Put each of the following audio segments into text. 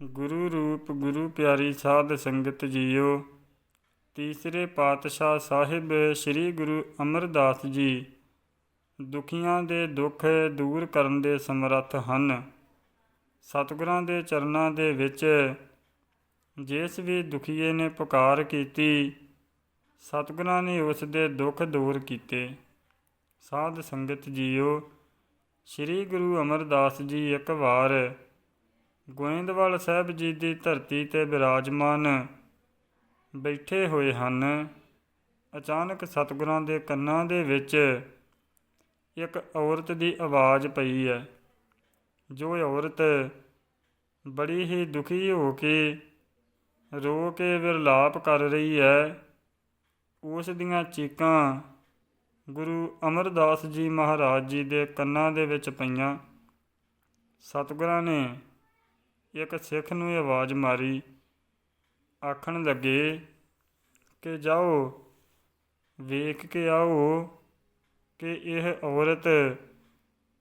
ਗੁਰੂ ਰੂਪ ਗੁਰੂ ਪਿਆਰੀ ਸਾਧ ਸੰਗਤ ਜੀਓ, ਤੀਸਰੇ ਪਾਤਸ਼ਾਹ ਸਾਹਿਬ ਸ੍ਰੀ ਗੁਰੂ ਅਮਰਦਾਸ ਜੀ ਦੁਖੀਆਂ ਦੇ ਦੁੱਖ ਦੂਰ ਕਰਨ ਦੇ ਸਮਰੱਥ ਹਨ। ਸਤਿਗੁਰਾਂ ਦੇ ਚਰਨਾਂ ਦੇ ਵਿੱਚ ਜਿਸ ਵੀ ਦੁਖੀਏ ਨੇ ਪੁਕਾਰ ਕੀਤੀ, ਸਤਿਗੁਰਾਂ ਨੇ ਉਸ ਦੇ ਦੁੱਖ ਦੂਰ ਕੀਤੇ। ਸਾਧ ਸੰਗਤ ਜੀਓ, ਸ੍ਰੀ ਗੁਰੂ ਅਮਰਦਾਸ ਜੀ ਇੱਕ ਵਾਰ ਗੋਇੰਦਵਾਲ ਸਾਹਿਬ ਜੀ ਦੀ ਧਰਤੀ ਤੇ ਬਿਰਾਜਮਾਨ ਬੈਠੇ ਹੋਏ ਹਨ। ਅਚਾਨਕ ਸਤਿਗੁਰਾਂ ਦੇ ਕੰਨਾਂ ਦੇ ਵਿੱਚ ਇੱਕ ਔਰਤ ਦੀ ਆਵਾਜ਼ ਪਈ ਹੈ, ਜੋ ਔਰਤ ਬੜੀ ਹੀ ਦੁਖੀ ਹੋ ਕੇ ਰੋ ਕੇ ਵਿਰਲਾਪ ਕਰ ਰਹੀ ਹੈ। ਉਸ ਦੀਆਂ ਚੀਕਾਂ ਗੁਰੂ ਅਮਰਦਾਸ ਜੀ ਮਹਾਰਾਜ ਜੀ ਦੇ ਕੰਨਾਂ ਦੇ ਵਿੱਚ ਪਈਆਂ। ਸਤਿਗੁਰਾਂ ਨੇ ਇੱਕ ਸਿੱਖ ਨੂੰ ਆਵਾਜ਼ ਮਾਰੀ, ਆਖਣ ਲੱਗੇ, ਕਿ ਜਾਓ, ਵੇਖ ਕੇ ਆਓ ਕਿ ਇਹ ਔਰਤ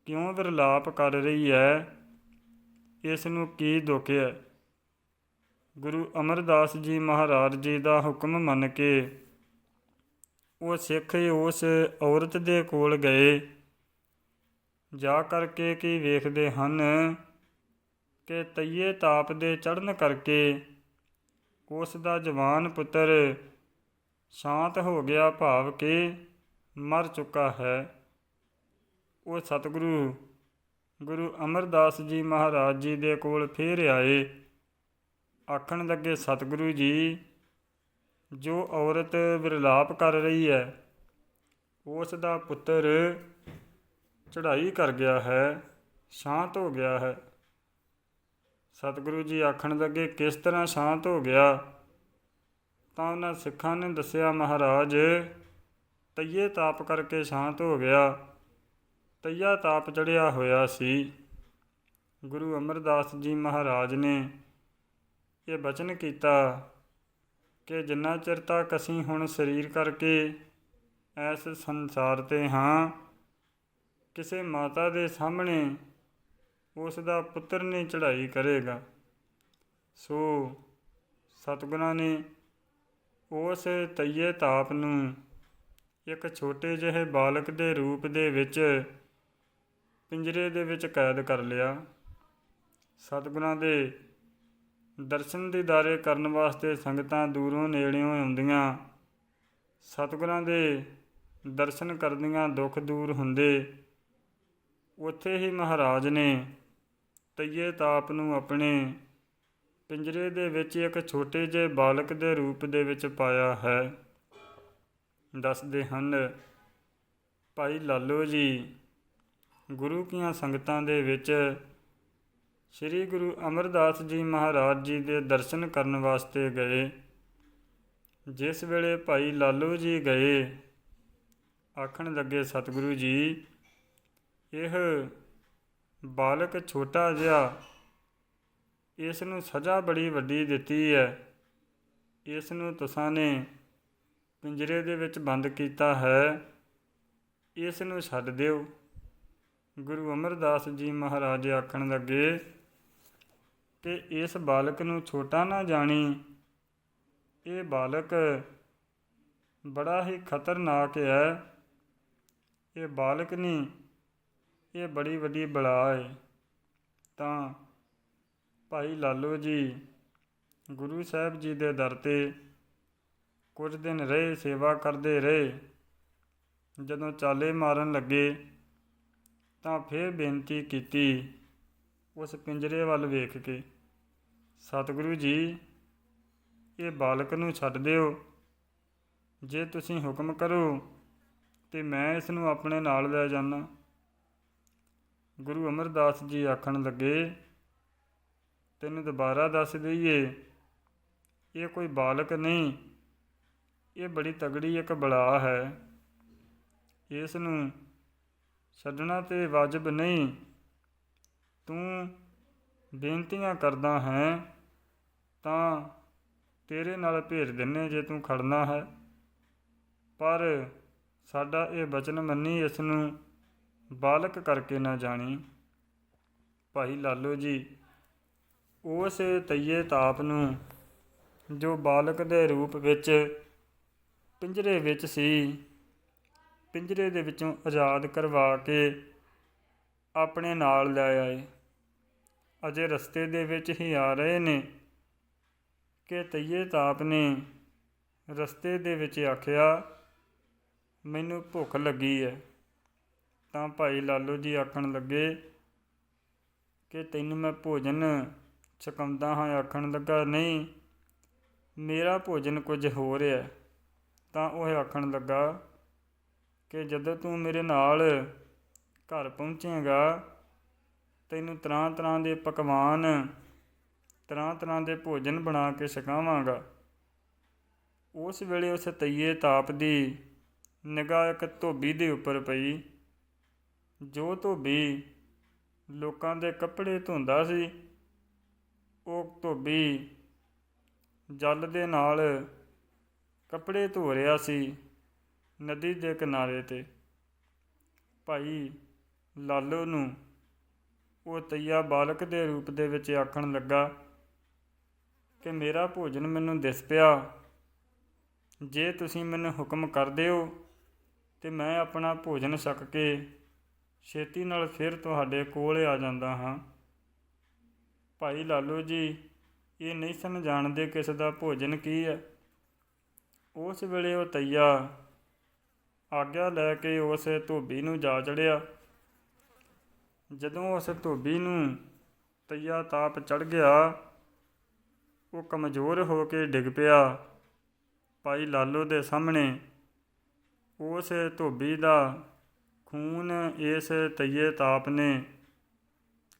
ਕਿਉਂ ਵਿਰਲਾਪ ਕਰ ਰਹੀ ਹੈ? ਇਸ ਨੂੰ ਕੀ ਦੁੱਖ ਹੈ? ਗੁਰੂ ਅਮਰਦਾਸ ਜੀ ਮਹਾਰਾਜ ਜੀ ਦਾ ਹੁਕਮ ਮੰਨ ਕੇ ਉਹ ਸਿੱਖ ਉਸ ਔਰਤ ਦੇ ਕੋਲ ਗਏ। ਜਾ ਕਰਕੇ ਕੀ ਵੇਖਦੇ ਹਨ? ਕਿ ਤਈਏ ਤਾਪ ਦੇ ਚੜਨ ਕਰਕੇ ਉਸ ਦਾ ਜਵਾਨ ਪੁੱਤਰ ਸ਼ਾਂਤ ਹੋ ਗਿਆ ਭਾਵ ਕਿ ਮਰ ਚੁੱਕਾ ਹੈ। ਉਹ ਸਤਿਗੁਰੂ, ਗੁਰੂ ਅਮਰਦਾਸ ਜੀ ਮਹਾਰਾਜ ਜੀ ਦੇ ਕੋਲ ਫੇਰ ਆਏ। ਆਖਣ ਲੱਗੇ, ਸਤਿਗੁਰੂ ਜੀ, ਜੋ ਔਰਤ ਵਿਰਲਾਪ ਕਰ ਰਹੀ ਹੈ, ਉਸ ਦਾ ਪੁੱਤਰ ਚੜ੍ਹਾਈ ਕਰ ਗਿਆ ਹੈ, ਸ਼ਾਂਤ ਹੋ ਗਿਆ ਹੈ। ਸਤਿਗੁਰੂ ਜੀ ਆਖਣ ਲੱਗੇ, ਕਿਸ ਤਰ੍ਹਾਂ ਸ਼ਾਂਤ ਹੋ ਗਿਆ? ਤਾਂ ਉਹਨਾਂ ਸਿੱਖਾਂ ਨੇ ਦੱਸਿਆ, ਮਹਾਰਾਜ, ਤਈਏ ਤਾਪ ਕਰਕੇ ਸ਼ਾਂਤ ਹੋ ਗਿਆ। ਤਈਆ ਤਾਪ ਚੜਿਆ ਹੋਇਆ ਸੀ। ਗੁਰੂ ਅਮਰਦਾਸ ਜੀ ਮਹਾਰਾਜ ਨੇ ਇਹ ਬਚਨ ਕੀਤਾ ਕਿ ਜਿੰਨਾ ਚਿਰ ਤੱਕ ਅਸੀਂ ਹੁਣ ਸਰੀਰ ਕਰਕੇ ਇਸ ਸੰਸਾਰ ਤੇ ਹਾਂ, ਕਿਸੇ ਮਾਤਾ ਦੇ ਸਾਹਮਣੇ ਉਸ ਦਾ ਪੁੱਤਰ ਨੇ ਚੜ੍ਹਾਈ ਕਰੇਗਾ। ਸੋ ਸਤਿਗੁਰਾਂ ਨੇ ਉਸ ਤਈਏ ਤਾਪ ਨੂੰ ਇੱਕ ਛੋਟੇ ਜਿਹੇ ਬਾਲਕ ਦੇ ਰੂਪ ਦੇ ਵਿੱਚ ਪਿੰਜਰੇ ਦੇ ਵਿੱਚ ਕੈਦ ਕਰ ਲਿਆ। ਸਤਿਗੁਰਾਂ ਦੇ ਦਰਸ਼ਨ ਦੀਦਾਰੇ ਕਰਨ ਵਾਸਤੇ ਸੰਗਤਾਂ ਦੂਰੋਂ ਨੇੜਿਓਂ ਆਉਂਦੀਆਂ। ਸਤਿਗੁਰਾਂ ਦੇ ਦਰਸ਼ਨ ਕਰਦੀਆਂ ਦੁੱਖ ਦੂਰ ਹੁੰਦੇ। ਉੱਥੇ ਹੀ ਮਹਾਰਾਜ ਨੇ ਤਈਏ ਤਾਪ ਨੂੰ ਆਪਣੇ ਪਿੰਜਰੇ ਦੇ ਵਿੱਚ ਇੱਕ ਛੋਟੇ ਜਿਹੇ ਬਾਲਕ ਦੇ ਰੂਪ ਦੇ ਵਿੱਚ ਪਾਇਆ ਹੈ। ਦੱਸਦੇ ਹਨ, ਭਾਈ ਲਾਲੋ ਜੀ, ਗੁਰੂ ਕੀਆਂ ਸੰਗਤਾਂ ਦੇ ਵਿੱਚ ਸ੍ਰੀ ਗੁਰੂ ਅਮਰਦਾਸ ਜੀ ਮਹਾਰਾਜ ਜੀ ਦੇ ਦਰਸ਼ਨ ਕਰਨ ਵਾਸਤੇ ਗਏ। ਜਿਸ ਵੇਲੇ ਭਾਈ ਲਾਲੋ ਜੀ ਗਏ, ਆਖਣ ਲੱਗੇ, ਸਤਿਗੁਰੂ ਜੀ, ਇਹ ਬਾਲਕ ਛੋਟਾ ਜਿਹਾ ਇਸ ਨੂੰ ਸਜ਼ਾ ਬੜੀ ਵੱਡੀ ਦਿੱਤੀ ਹੈ। ਇਸ ਨੂੰ ਤੁਸਾਂ ਨੇ ਪਿੰਜਰੇ ਦੇ ਵਿੱਚ ਬੰਦ ਕੀਤਾ ਹੈ। ਇਸ ਨੂੰ ਛੱਡ ਦਿਓ। ਗੁਰੂ ਅਮਰਦਾਸ ਜੀ ਮਹਾਰਾਜ ਆਖਣ ਲੱਗੇ ਕਿ ਇਸ ਬਾਲਕ ਨੂੰ ਛੋਟਾ ਨਾ ਜਾਣੀ। ਇਹ ਬਾਲਕ ਬੜਾ ਹੀ ਖਤਰਨਾਕ ਹੈ। ਇਹ ਬਾਲਕ ਨਹੀਂ ਇਹ ਬੜੀ ਵੱਡੀ ਬਲਾ ਹੈ ਤਾਂ ਭਾਈ ਲਾਲੋ ਜੀ, ਗੁਰੂ ਸਾਹਿਬ ਜੀ ਦੇ ਦਰ ਤੇ ਕੁਝ ਦਿਨ ਰਹੇ, ਸੇਵਾ ਕਰਦੇ ਰਹੇ। ਜਦੋਂ ਚਾਲੇ ਮਾਰਨ ਲੱਗੇ, ਤਾਂ ਫਿਰ ਬੇਨਤੀ ਕੀਤੀ ਉਸ ਪਿੰਜਰੇ ਵੱਲ ਵੇਖ ਕੇ, ਸਤਿਗੁਰੂ ਜੀ, ਇਹ ਬਾਲਕ ਨੂੰ ਛੱਡ ਦਿਓ। ਜੇ ਤੁਸੀਂ ਹੁਕਮ ਕਰੋ ਤੇ ਮੈਂ ਇਸ ਨੂੰ ਆਪਣੇ ਨਾਲ ਲੈ ਜਾਣਾ ਗੁਰੂ ਅਮਰਦਾਸ ਜੀ ਆਖਣ ਲੱਗੇ, ਤੈਨੂੰ ਦੁਬਾਰਾ ਦੱਸ ਦਈਏ, ਇਹ ਕੋਈ ਬਾਲਕ ਨਹੀਂ, ਇਹ ਬੜੀ ਤਗੜੀ ਇੱਕ ਬਲਾ ਹੈ। ਇਸ ਨੂੰ ਛੱਡਣਾ ਤੇ ਵਾਜਬ ਨਹੀਂ। ਤੂੰ ਬੇਨਤੀਆਂ ਕਰਦਾ ਹੈ, ਤਾਂ ਤੇਰੇ ਨਾਲ ਭੇਜ ਦਿੰਨੇ ਜੇ ਤੂੰ ਖੜਨਾ ਹੈ। ਪਰ ਸਾਡਾ ਇਹ ਬਚਨ ਮੰਨੀ ਇਸ ਨੂੰ ਬਾਲਕ ਕਰਕੇ ਨਾ ਜਾਣੀ। ਭਾਈ ਲਾਲੋ ਜੀ, ਉਸ ਤਈਏ ਤਾਪ ਨੂੰ ਜੋ ਬਾਲਕ ਦੇ ਰੂਪ ਵਿੱਚ ਪਿੰਜਰੇ ਵਿੱਚ ਸੀ, ਪਿੰਜਰੇ ਦੇ ਵਿੱਚੋਂ ਆਜ਼ਾਦ ਕਰਵਾ ਕੇ ਆਪਣੇ ਨਾਲ ਲੈ ਆਏ। ਅਜੇ ਰਸਤੇ ਦੇ ਵਿੱਚ ਹੀ ਆ ਰਹੇ ਨੇ ਕਿ ਤਈਏ ਤਾਪ ਨੇ ਰਸਤੇ ਦੇ ਵਿੱਚ ਆਖਿਆ, ਮੈਨੂੰ ਭੁੱਖ ਲੱਗੀ ਹੈ। ਤਾਂ ਭਾਈ ਲਾਲੋ ਜੀ ਆਖਣ ਲੱਗੇ ਕਿ ਤੈਨੂੰ ਮੈਂ ਭੋਜਨ ਛਕਾਉਂਦਾ ਹਾਂ, ਆਖਣ ਲੱਗਾ, ਨਹੀਂ, ਮੇਰਾ ਭੋਜਨ ਕੁਝ ਹੋ ਰਿਹਾ ਹੈ। ਤਾਂ ਉਹ ਆਖਣ ਲੱਗਾ ਕਿ ਜਦੋਂ ਤੂੰ ਮੇਰੇ ਨਾਲ ਘਰ ਪਹੁੰਚੇਗਾ, ਤੈਨੂੰ ਤਰ੍ਹਾਂ ਤਰ੍ਹਾਂ ਦੇ ਪਕਵਾਨ ਤਰ੍ਹਾਂ ਤਰ੍ਹਾਂ ਦੇ ਭੋਜਨ ਬਣਾ ਕੇ ਛਕਾਵਾਂਗਾ ਉਸ ਵੇਲੇ ਉਸ ਤਈਏ ਤਾਪ ਦੀ ਨਿਗਾਹ ਇੱਕ ਧੋਬੀ ਦੇ ਉੱਪਰ ਪਈ ਜੋ ਧੋਬੀ ਲੋਕਾਂ ਦੇ ਕੱਪੜੇ ਧੋਂਦਾ ਸੀ, ਉਹ ਧੋਬੀ ਜਲ ਦੇ ਨਾਲ ਕੱਪੜੇ ਧੋ ਰਿਹਾ ਸੀ ਨਦੀ ਦੇ ਕਿਨਾਰੇ ਤੇ। ਭਾਈ ਲਾਲੋ ਨੂੰ ਉਹ ਤਈਆ ਬਾਲਕ ਦੇ ਰੂਪ ਦੇ ਵਿੱਚ ਆਖਣ ਲੱਗਾ ਕਿ ਮੇਰਾ ਭੋਜਨ ਮੈਨੂੰ ਦਿਸ ਪਿਆ। ਜੇ ਤੁਸੀਂ ਮੈਨੂੰ ਹੁਕਮ ਕਰ ਦਿਓ ਤੇ ਮੈਂ ਆਪਣਾ ਭੋਜਨ ਛਕ ਕੇ ਛੇਤੀ ਨਾਲ ਫਿਰ ਤੁਹਾਡੇ ਕੋਲ ਆ ਜਾਂਦਾ ਹਾਂ। ਭਾਈ ਲਾਲੂ ਜੀ, ਇਹ ਨਹੀਂ ਸਨ ਜਾਣਦੇ ਕਿਸ ਦਾ ਭੋਜਨ ਕੀ ਹੈ। ਉਸ ਵੇਲੇ ਉਹ ਤਈਆ ਆਗਿਆ ਲੈ ਕੇ ਉਸ ਧੋਬੀ ਨੂੰ ਜਾ ਚੜਿਆ। ਜਦੋਂ ਉਸ ਧੋਬੀ ਨੂੰ ਤਈਆ ਤਾਪ ਚੜ ਗਿਆ, ਉਹ ਕਮਜ਼ੋਰ ਹੋ ਕੇ ਡਿੱਗ ਪਿਆ। ਭਾਈ ਲਾਲੋ ਦੇ ਸਾਹਮਣੇ ਉਸ ਧੋਬੀ ਦਾ ਖੂਨ ਇਸ ਤਈਏ ਤਾਪ ਨੇ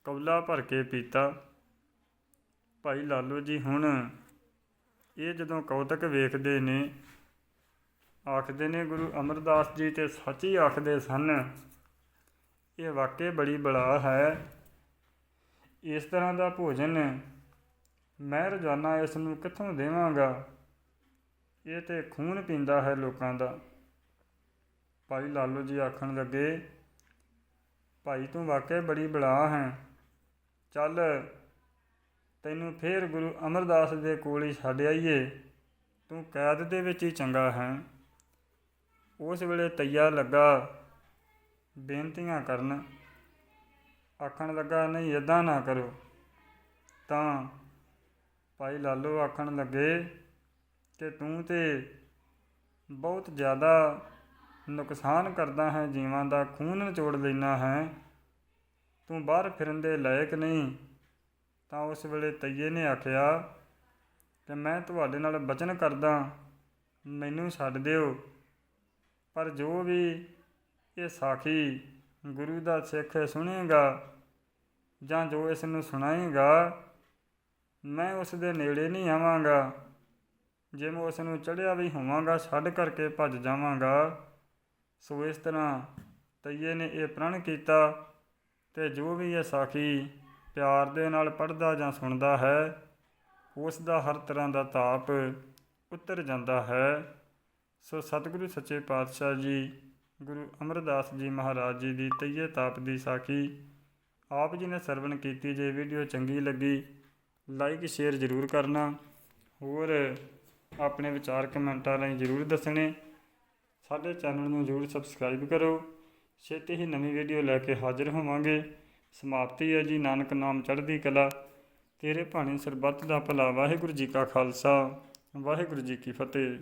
ਕੌਲਾ ਭਰ ਕੇ ਪੀਤਾ। ਭਾਈ ਲਾਲੋ ਜੀ ਹੁਣ ਇਹ ਜਦੋਂ ਕੌਤਕ ਵੇਖਦੇ ਨੇ, ਆਖਦੇ ਨੇ, ਗੁਰੂ ਅਮਰਦਾਸ ਜੀ ਤੇ ਸੱਚ ਹੀ ਆਖਦੇ ਸਨ, ਇਹ ਵਾਕਈ ਬੜੀ ਬਲਾ ਹੈ। ਇਸ ਤਰ੍ਹਾਂ ਦਾ ਭੋਜਨ ਮੈਂ ਰੋਜ਼ਾਨਾ ਇਸ ਨੂੰ ਕਿੱਥੋਂ ਦੇਵਾਂਗਾ? ਇਹ ਤੇ ਖੂਨ ਪੀਂਦਾ ਹੈ ਲੋਕਾਂ ਦਾ। ਭਾਈ ਲਾਲੋ ਜੀ ਆਖਣ ਲੱਗੇ, ਭਾਈ ਤੂੰ ਵਾਕਿਆ ਬੜੀ ਬਲਾ ਹੈ। ਚੱਲ, ਤੈਨੂੰ ਫੇਰ ਗੁਰੂ ਅਮਰਦਾਸ ਦੇ ਕੋਲ ਹੀ ਛੱਡ ਆਈਏ। ਤੂੰ ਕੈਦ ਦੇ ਵਿੱਚ ਹੀ ਚੰਗਾ ਹੈ। ਉਸ ਵੇਲੇ ਤਈਆ ਲੱਗਾ, ਬੇਨਤੀਆਂ ਕਰਨ। ਆਖਣ ਲੱਗਾ, ਨਹੀਂ ਇਦਾਂ ਨਾ ਕਰੋ। ਤਾਂ ਭਾਈ ਲਾਲੋ ਆਖਣ ਲੱਗੇ ਕਿ ਤੂੰ ਤੇ ਬਹੁਤ ਜ਼ਿਆਦਾ ਨੁਕਸਾਨ ਕਰਦਾ ਹੈ, ਜੀਵਾਂ ਦਾ ਖੂਨ ਨਿਚੋੜ ਲੈਣਾ ਹੈ। ਤੂੰ ਬਾਹਰ ਫਿਰਨ ਦੇ ਲਾਇਕ ਨਹੀਂ। ਤਾਂ ਉਸ ਵੇਲੇ ਤਈਏ ਨੇ ਆਖਿਆ, ਕਿ ਮੈਂ ਤੁਹਾਡੇ ਨਾਲ ਬਚਨ ਕਰਦਾ, ਮੈਨੂੰ ਛੱਡ ਦਿਓ। ਪਰ ਜੋ ਵੀ ਇਹ ਸਾਖੀ ਗੁਰੂ ਦਾ ਸਿੱਖ ਸੁਣੇਗਾ ਜਾਂ ਜੋ ਇਸ ਨੂੰ ਸੁਣਾਏਗਾ, ਮੈਂ ਉਸ ਦੇ ਨੇੜੇ ਨਹੀਂ ਆਵਾਂਗਾ। ਜੇ ਮੈਂ ਉਸ ਨੂੰ ਚੜਿਆ ਵੀ ਹੋਵਾਂਗਾ, ਛੱਡ ਕਰਕੇ ਭੱਜ ਜਾਵਾਂਗਾ। ਸੋ ਇਸ ਤਰ੍ਹਾਂ ਤਈਏ ਨੇ ਇਹ ਪ੍ਰਣ ਕੀਤਾ ਤੇ ਜੋ ਵੀ ਇਹ ਸਾਖੀ ਪਿਆਰ ਦੇ ਨਾਲ ਪੜ੍ਹਦਾ ਜਾਂ ਸੁਣਦਾ ਹੈ, ਉਸ ਦਾ ਹਰ ਤਰ੍ਹਾਂ ਦਾ ਤਾਪ ਉਤਰ ਜਾਂਦਾ ਹੈ। ਸੋ ਸਤਿਗੁਰੂ ਸੱਚੇ ਪਾਤਸ਼ਾਹ ਜੀ, ਗੁਰੂ ਅਮਰਦਾਸ ਜੀ ਮਹਾਰਾਜ ਜੀ ਦੀ ਤਈਏ ਤਾਪ ਦੀ ਸਾਖੀ ਆਪ ਜੀ ਨੇ ਸਰਵਣ ਕੀਤੀ। ਜੇ ਵੀਡੀਓ ਚੰਗੀ ਲੱਗੀ, ਲਾਈਕ, ਸ਼ੇਅਰ ਜ਼ਰੂਰ ਕਰਨਾ। ਹੋਰ ਆਪਣੇ ਵਿਚਾਰ ਕਮੈਂਟਾਂ ਰਾਹੀਂ ਜ਼ਰੂਰ ਦੱਸਣੇ। ਸਾਡੇ ਚੈਨਲ ਨੂੰ ਜ਼ਰੂਰ ਸਬਸਕ੍ਰਾਈਬ ਕਰੋ ਛੇਤੀ ਹੀ ਨਵੀਂ ਵੀਡੀਓ ਲੈ ਕੇ ਹਾਜ਼ਰ ਹੋਵਾਂਗੇ। ਸਮਾਪਤੀ ਹੈ ਜੀ ਨਾਨਕ ਨਾਮ ਚੜ੍ਹਦੀ ਕਲਾ। ਤੇਰੇ ਭਾਣੇ ਸਰਬੱਤ ਦਾ ਭਲਾ। ਵਾਹਿਗੁਰੂ ਜੀ ਕਾ ਖਾਲਸਾ। ਵਾਹਿਗੁਰੂ ਜੀ ਕੀ ਫਤਿਹ।